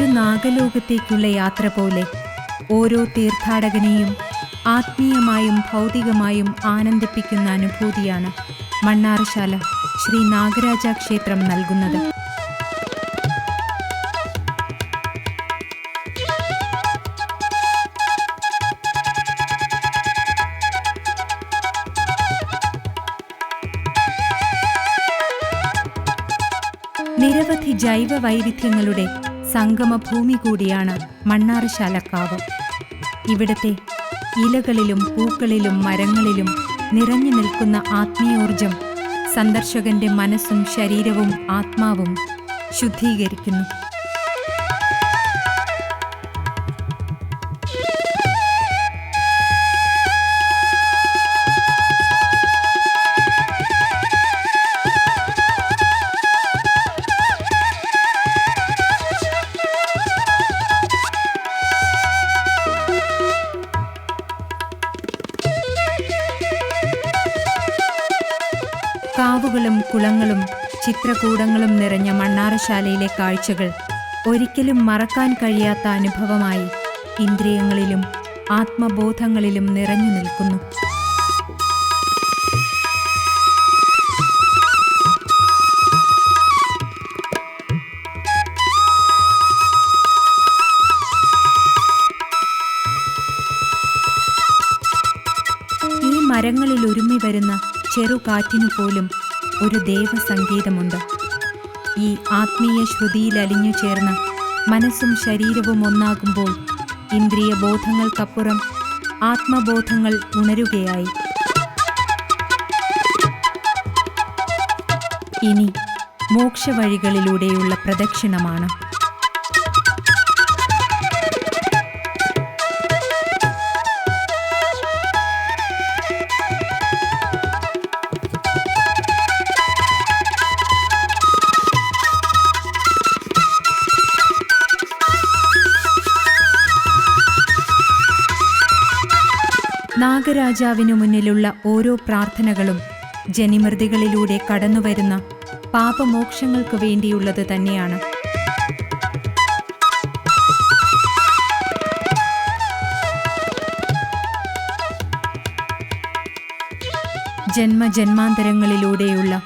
ഒരു നാഗലോകത്തേക്കുള്ള യാത്ര പോലെ ഓരോ തീർത്ഥാടകനെയും ആത്മീയമായും ഭൗതികമായും ആനന്ദിപ്പിക്കുന്ന അനുഭൂതിയാണ് മണ്ണാറശാല ശ്രീ നാഗരാജ ക്ഷേത്രം നൽകുന്നത്. നിരവധി ജൈവ വൈവിധ്യങ്ങളുടെ സംഗമഭൂമി കൂടിയാണ് മണ്ണാറശാലക്കാവ് ഇവിടത്തെ ഇലകളിലും പൂക്കളിലും മരങ്ങളിലും നിറഞ്ഞു നിൽക്കുന്ന ആത്മീയോർജം സന്ദർശകന്റെ മനസ്സും ശരീരവും ആത്മാവും ശുദ്ധീകരിക്കുന്നു. കാവുകളും കുളങ്ങളും ചിത്രകൂടങ്ങളും നിറഞ്ഞ മണ്ണാറശാലയിലെ കാഴ്ചകൾ ഒരിക്കലും മറക്കാൻ കഴിയാത്ത അനുഭവമായി ഇന്ദ്രിയങ്ങളിലും ആത്മബോധങ്ങളിലും നിറഞ്ഞു നിൽക്കുന്നു. ഈ മരങ്ങളിൽ ഒരുമി വരുന്ന ചെറുകാറ്റിനു പോലും ഒരു ദേവസംഗീതമുണ്ട് ഈ ആത്മീയ ശ്രുതിയിൽ അലിഞ്ഞു ചേർന്ന് മനസ്സും ശരീരവും ഒന്നാകുമ്പോൾ ഇന്ദ്രിയ ബോധങ്ങൾക്കപ്പുറം ആത്മബോധങ്ങൾ ഉണരുകയായി. ഇനി മോക്ഷവഴികളിലൂടെയുള്ള പ്രദക്ഷിണമാണ്. നാഗരാജാവിനു മുന്നിലുള്ള ഓരോ പ്രാർത്ഥനകളും ജനിമൃതികളിലൂടെ കടന്നുവരുന്ന പാപമോക്ഷങ്ങൾക്ക് വേണ്ടിയുള്ളത് തന്നെയാണ്. ജന്മജന്മാന്തരങ്ങളിലൂടെയുള്ള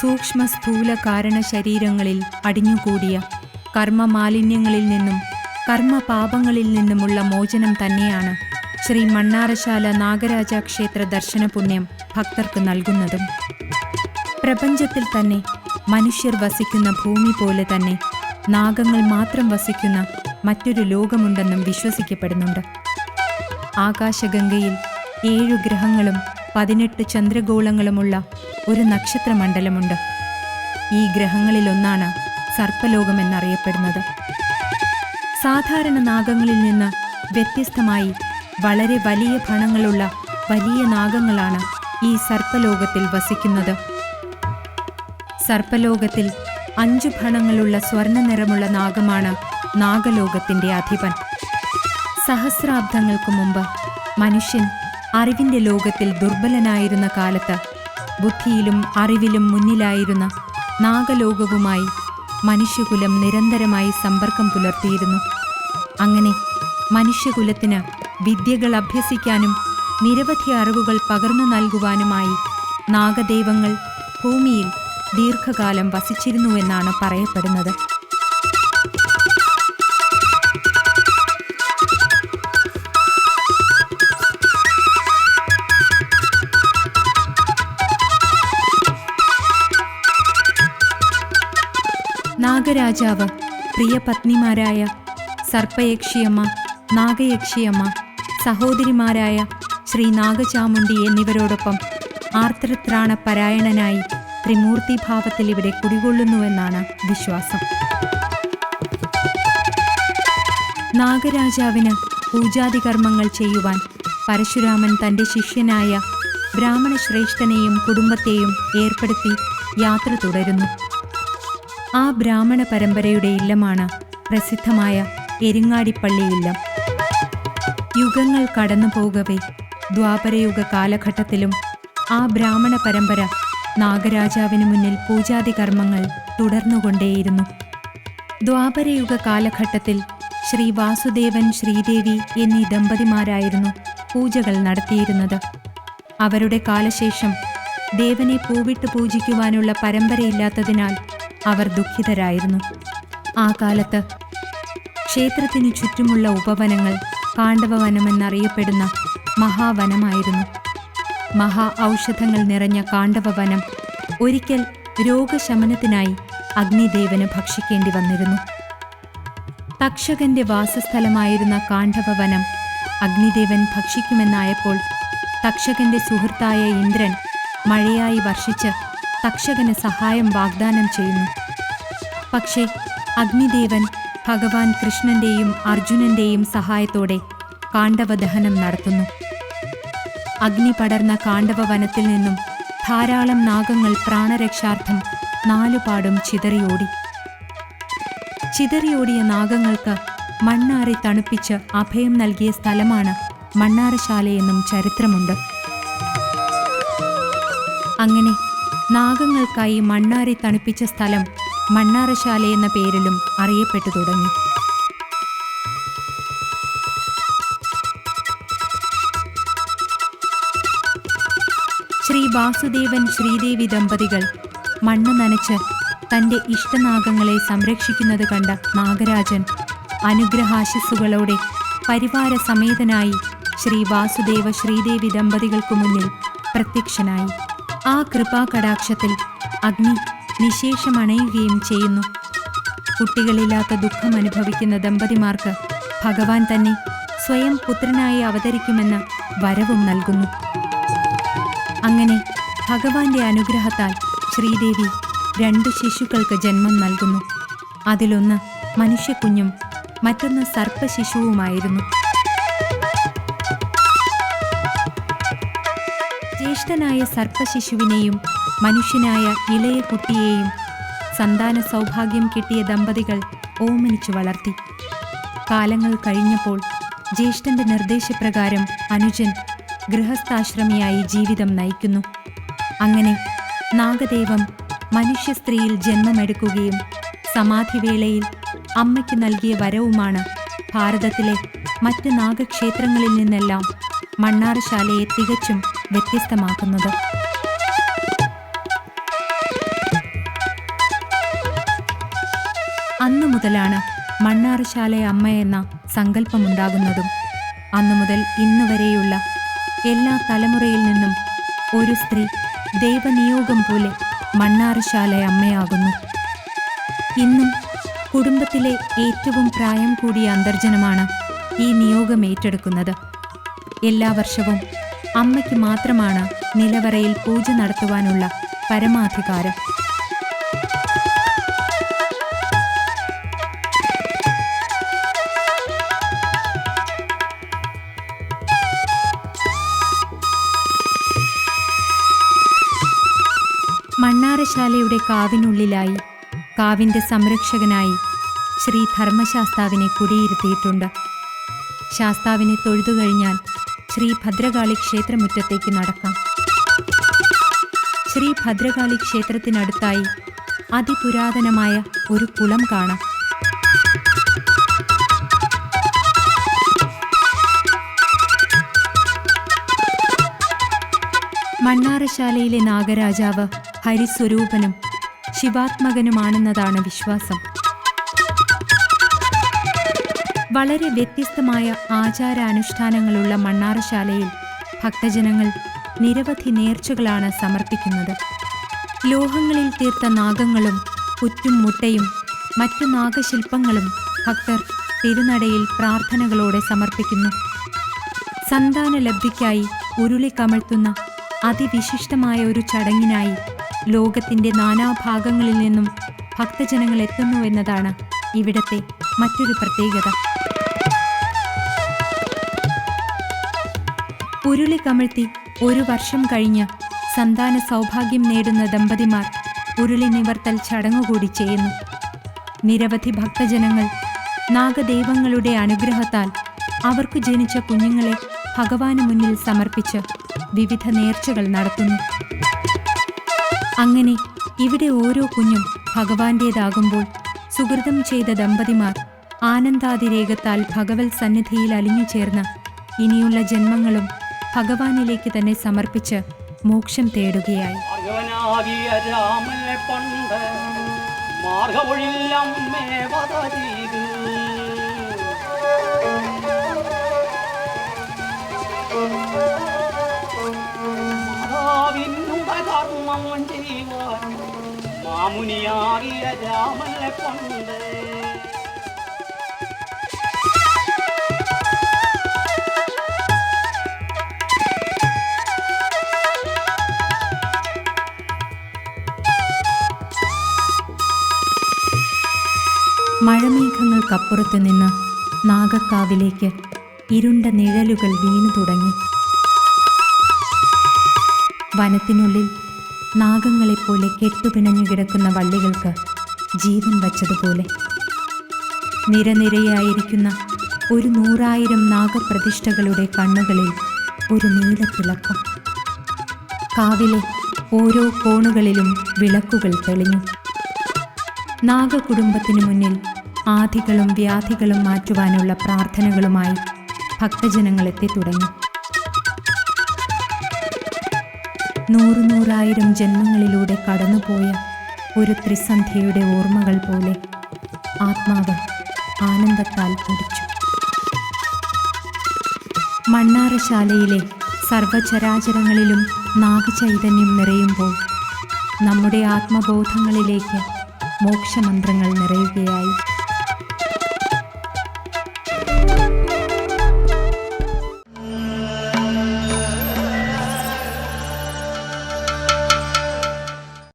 സൂക്ഷ്മ സ്ഥൂല കാരണ ശരീരങ്ങളിൽ അടിഞ്ഞുകൂടിയ കർമ്മമാലിന്യങ്ങളിൽ നിന്നും കർമ്മപാപങ്ങളിൽ നിന്നുമുള്ള മോചനം തന്നെയാണ്. ശ്രീ മണ്ണാറശാല നാഗരാജ ക്ഷേത്ര ദർശന പുണ്യം ഭക്തർക്ക് നൽകുന്നതും. പ്രപഞ്ചത്തിൽ തന്നെ മനുഷ്യർ വസിക്കുന്ന ഭൂമി പോലെ തന്നെ നാഗങ്ങൾ മാത്രം വസിക്കുന്ന മറ്റൊരു ലോകമുണ്ടെന്നും വിശ്വസിക്കപ്പെടുന്നുണ്ട്. ആകാശഗംഗയിൽ ഏഴു ഗ്രഹങ്ങളും പതിനെട്ട് ചന്ദ്രഗോളങ്ങളുമുള്ള ഒരു നക്ഷത്രമണ്ഡലമുണ്ട്. ഈ ഗ്രഹങ്ങളിലൊന്നാണ് സർപ്പലോകമെന്നറിയപ്പെടുന്നത്. സാധാരണ നാഗങ്ങളിൽ നിന്ന് വ്യത്യസ്തമായി വളരെ വലിയ ഭണങ്ങളുള്ള വലിയ നാഗങ്ങളാണ് ഈ സർപ്പലോകത്തിൽ വസിക്കുന്നത്. സർപ്പലോകത്തിൽ അഞ്ചു ഭണങ്ങളുള്ള സ്വർണ നിറമുള്ള നാഗമാണ് നാഗലോകത്തിന്റെ അധിപൻ. സഹസ്രാബ്ദങ്ങൾക്ക് മുമ്പ് മനുഷ്യൻ അറിവിന്റെ ലോകത്തിൽ ദുർബലനായിരുന്ന കാലത്ത് ബുദ്ധിയിലും അറിവിലും മുന്നിലായിരുന്ന നാഗലോകവുമായി മനുഷ്യകുലം നിരന്തരമായി സമ്പർക്കം പുലർത്തിയിരുന്നു. അങ്ങനെ മനുഷ്യകുലത്തിന് വിദ്യകൾ അഭ്യസിക്കാനും നിരവധി അറിവുകൾ പകർന്നു നൽകുവാനുമായി നാഗദൈവങ്ങൾ ഭൂമിയിൽ ദീർഘകാലം വസിച്ചിരുന്നുവെന്നാണ് പറയപ്പെടുന്നത്. നാഗരാജാവ് പ്രിയപത്നിമാരായ സർപ്പയക്ഷിയമ്മ നാഗയക്ഷിയമ്മ സഹോദരിമാരായ ശ്രീ നാഗചാമുണ്ടി എന്നിവരോടൊപ്പം ആർത്തരത്രാണ പരായണനായി ത്രിമൂർത്തിഭാവത്തിൽ ഇവിടെ കുടികൊള്ളുന്നുവെന്നാണ് വിശ്വാസം. നാഗരാജാവിന് പൂജാതി കർമ്മങ്ങൾ ചെയ്യുവാൻ പരശുരാമൻ തന്റെ ശിഷ്യനായ ബ്രാഹ്മണ ശ്രേഷ്ഠനെയും കുടുംബത്തെയും ഏർപ്പെടുത്തി യാത്ര തുടരുന്നു. ആ ബ്രാഹ്മണ പരമ്പരയുടെ ഇല്ലമാണ് പ്രസിദ്ധമായ എരിങ്ങാടിപ്പള്ളി ഇല്ലം യുഗങ്ങൾ കടന്നു പോകവേ. ദ്വാപരയുഗ കാലഘട്ടത്തിലും ആ ബ്രാഹ്മണ പരമ്പര നാഗരാജാവിനു മുന്നിൽ പൂജാതി കർമ്മങ്ങൾ തുടർന്നുകൊണ്ടേയിരുന്നു. ദ്വാപരയുഗ കാലഘട്ടത്തിൽ ശ്രീ വാസുദേവൻ ശ്രീദേവി എന്നീ ദമ്പതിമാരായിരുന്നു പൂജകൾ നടത്തിയിരുന്നത്. അവരുടെ കാലശേഷം ദേവനെ പൂവിട്ട് പൂജിക്കുവാനുള്ള പരമ്പരയില്ലാത്തതിനാൽ അവർ ദുഃഖിതരായിരുന്നു. ആ കാലത്ത് ക്ഷേത്രത്തിനു ചുറ്റുമുള്ള ഉപവനങ്ങൾ കാണ്ഡവവനമെന്നറിയപ്പെടുന്ന മഹാവനമായിരുന്നു. മഹാ ഔഷധങ്ങൾ നിറഞ്ഞ കാണ്ഡവവനം ഒരിക്കൽ രോഗശമനത്തിനായി അഗ്നിദേവന് ഭക്ഷിക്കേണ്ടി വന്നിരുന്നു. തക്ഷകന്റെ വാസസ്ഥലമായിരുന്ന കാണ്ഡവവനം അഗ്നിദേവൻ ഭക്ഷിക്കുമെന്നായപ്പോൾ തക്ഷകന്റെ സുഹൃത്തായ ഇന്ദ്രൻ മഴയായി വർഷിച്ച് തക്ഷകന് സഹായം വാഗ്ദാനം ചെയ്യുന്നു. പക്ഷേ അഗ്നിദേവൻ ഭഗവാൻ കൃഷ്ണന്റെയും അർജുനന്റെയും സഹായത്തോടെ കാണ്ഡവദഹനം നടത്തുന്നു. അഗ്നി പടർന്ന കാണ്ഡവ വനത്തിൽ നിന്നും ധാരാളം നാഗങ്ങൾ പ്രാണരക്ഷാർത്ഥം നാലുപാടും ചിതറിയോടി. ചിതറിയോടിയ നാഗങ്ങൾക്ക് മണ്ണാറി തണുപ്പിച്ച് അഭയം നൽകിയ സ്ഥലമാണ് മണ്ണാറശാലയെന്നും ചരിത്രമുണ്ട്. അങ്ങനെ നാഗങ്ങൾക്കായി മണ്ണാറി തണുപ്പിച്ച സ്ഥലം മണ്ണാറശാല എന്ന പേരിലും അറിയപ്പെട്ടു തുടങ്ങി. ശ്രീ വാസുദേവൻ ശ്രീദേവി ദമ്പതികൾ മണ്ണ് നനച്ച് തന്റെ ഇഷ്ടനാഗങ്ങളെ സംരക്ഷിക്കുന്നത് കണ്ട നാഗരാജൻ അനുഗ്രഹാശിസ്സുകളോടെ പരിവാര സമേതനായി ശ്രീ വാസുദേവ ശ്രീദേവി ദമ്പതികൾക്കു മുന്നിൽ പ്രത്യക്ഷനായി. ആ കൃപാകടാക്ഷത്തിൽ അഗ്നി നിശേഷമണയുകയും ചെയ്യുന്നു. കുട്ടികളില്ലാത്ത ദുഃഖം അനുഭവിക്കുന്ന ദമ്പതിമാർക്ക് ഭഗവാൻ തന്നെ സ്വയം പുത്രനായി അവതരിക്കുമെന്ന വരവും നൽകുന്നു. അങ്ങനെ ഭഗവാന്റെ അനുഗ്രഹത്താൽ ശ്രീദേവി രണ്ട് ശിശുക്കൾക്ക് ജന്മം നൽകുന്നു. അതിലൊന്ന് മനുഷ്യക്കുഞ്ഞും മറ്റൊന്ന് സർപ്പശിശുവുമായിരുന്നു. ജ്യേഷ്ഠനായ സർപ്പശിശുവിനെയും മനുഷ്യനായ ഇളയ കുട്ടിയെയും സന്താന സൗഭാഗ്യം കിട്ടിയ ദമ്പതികൾ ഓമനിച്ചു വളർത്തി. കാലങ്ങൾ കഴിഞ്ഞപ്പോൾ ജ്യേഷ്ഠന്റെ നിർദ്ദേശപ്രകാരം അനുജൻ ഗൃഹസ്ഥാശ്രമിയായി ജീവിതം നയിക്കുന്നു. അങ്ങനെ നാഗദേവം മനുഷ്യ സ്ത്രീയിൽ ജന്മമെടുക്കുകയും സമാധിവേളയിൽ അമ്മയ്ക്ക് നൽകിയ വരവുമാണ് ഭാരതത്തിലെ മറ്റ് നാഗക്ഷേത്രങ്ങളിൽ നിന്നെല്ലാം മണ്ണാറശാലയെ തികച്ചും വ്യത്യസ്തമാക്കുന്നത്. അന്നു മുതലാണ് മണ്ണാറശാല അമ്മ എന്ന സങ്കല്പമുണ്ടാകുന്നതും അന്നു മുതൽ ഇന്നുവരെയുള്ള എല്ലാ തലമുറയിൽ നിന്നും ഒരു സ്ത്രീ ദൈവനിയോഗം പോലെ മണ്ണാറശാല അമ്മയാകുന്നു. ഇന്നും കുടുംബത്തിലെ ഏറ്റവും പ്രായം കൂടിയ അന്തർജനമാണ് ഈ നിയോഗം ഏറ്റെടുക്കുന്നത്. എല്ലാ വർഷവും അമ്മയ്ക്ക് മാത്രമാണ് നിലവറയിൽ പൂജ നടത്തുവാനുള്ള പരമാധികാരം. മണ്ണാറശാലയുടെ കാവിനുള്ളിലായി കാവിന്റെ സംരക്ഷകനായി ശ്രീ ധർമ്മശാസ്താവിനെ കുടിയിരുത്തിയിട്ടുണ്ട്. ശാസ്താവിനെ തൊഴുതു കഴിഞ്ഞാൽ ശ്രീ ഭദ്രകാളി ക്ഷേത്രമുറ്റത്തേക്ക് നടക്കാം. ശ്രീ ഭദ്രകാളി ക്ഷേത്രത്തിനടുത്തായി അതിപുരാതനമായ ഒരു കുളം കാണാം. മണ്ണാറശാലയിലെ നാഗരാജാവ് ഹരിസ്വരൂപനും ശിവാത്മകനുമാണെന്നതാണ് വിശ്വാസം. വളരെ വ്യത്യസ്തമായ ആചാരാനുഷ്ഠാനങ്ങളുള്ള മണ്ണാറശാലയിൽ ഭക്തജനങ്ങൾ നിരവധി നേർച്ചകളാണ് സമർപ്പിക്കുന്നത്. ലോഹങ്ങളിൽ തീർത്ത നാഗങ്ങളും പുറ്റും മുട്ടയും മറ്റു നാഗശില്പങ്ങളും ഭക്തർ തിരുനടയിൽ പ്രാർത്ഥനകളോടെ സമർപ്പിക്കുന്നു. സന്താന ലബ്ധിക്കായി ഉരുളി കമഴ്ത്തുന്ന അതിവിശിഷ്ടമായ ഒരു ചടങ്ങിനായി ലോകത്തിന്റെ നാനാഭാഗങ്ങളിൽ നിന്നും ഭക്തജനങ്ങൾ എത്തുന്നുവെന്നതാണ് ഇവിടത്തെ മറ്റൊരു പ്രത്യേകത. ഉരുളി കമഴ്ത്തി ഒരു വർഷം കഴിഞ്ഞ് സന്താന സൗഭാഗ്യം നേടുന്ന ദമ്പതിമാർ ഉരുളി നിവർത്തൽ ചടങ്ങുകൂടി ചെയ്യുന്നു. നിരവധി ഭക്തജനങ്ങൾ നാഗദൈവങ്ങളുടെ അനുഗ്രഹത്താൽ അവർക്ക് ജനിച്ച കുഞ്ഞുങ്ങളെ ഭഗവാന് മുന്നിൽ സമർപ്പിച്ച് വിവിധ നേർച്ചകൾ നടത്തുന്നു. അങ്ങനെ ഇവിടെ ഓരോ കുഞ്ഞും ഭഗവാന്റേതാകുമ്പോൾ സുഹൃതം ചെയ്ത ദമ്പതിമാർ ആനന്ദാതിരേകത്താൽ ഭഗവത് സന്നിധിയിൽ അലിഞ്ഞു ചേർന്ന് ഇനിയുള്ള ജന്മങ്ങളും ഭഗവാനിലേക്ക് തന്നെ സമർപ്പിച്ച് മോക്ഷം തേടുകയായി. ഭാർഗവനാകിയ മഴമേഘങ്ങൾക്കപ്പുറത്ത് നിന്ന് നാഗക്കാവിലേക്ക് ഇരുണ്ട നിഴലുകൾ വീണു തുടങ്ങി. വനത്തിനുള്ളിൽ നാഗങ്ങളെപ്പോലെ കെട്ടുപിണഞ്ഞു കിടക്കുന്ന വള്ളികൾക്ക് ജീവൻ വച്ചതുപോലെ. നിരനിരയായിരിക്കുന്ന ഒരു നൂറായിരം നാഗപ്രതിഷ്ഠകളുടെ കണ്ണുകളിൽ ഒരു നീല തിളക്കം കാവിലെ ഓരോ കോണുകളിലും വിളക്കുകൾ തെളിഞ്ഞു. നാഗകുടുംബത്തിനു മുന്നിൽ ആധികളും വ്യാധികളും മാറ്റുവാനുള്ള പ്രാർത്ഥനകളുമായി ഭക്തജനങ്ങളെത്തി എത്തിത്തുടങ്ങി. നൂറു നൂറായിരം ജന്മങ്ങളിലൂടെ കടന്നുപോയ ഒരു ത്രിസന്ധ്യയുടെ ഓർമ്മകൾ പോലെ ആത്മാവ് ആനന്ദത്താൽ പൊടിച്ചു. മണ്ണാറശാലയിലെ സർവചരാചരങ്ങളിലും നാഗചൈതന്യം നിറയുമ്പോൾ നമ്മുടെ ആത്മബോധങ്ങളിലേക്ക് മോക്ഷമന്ത്രങ്ങൾ നിറയുകയായി.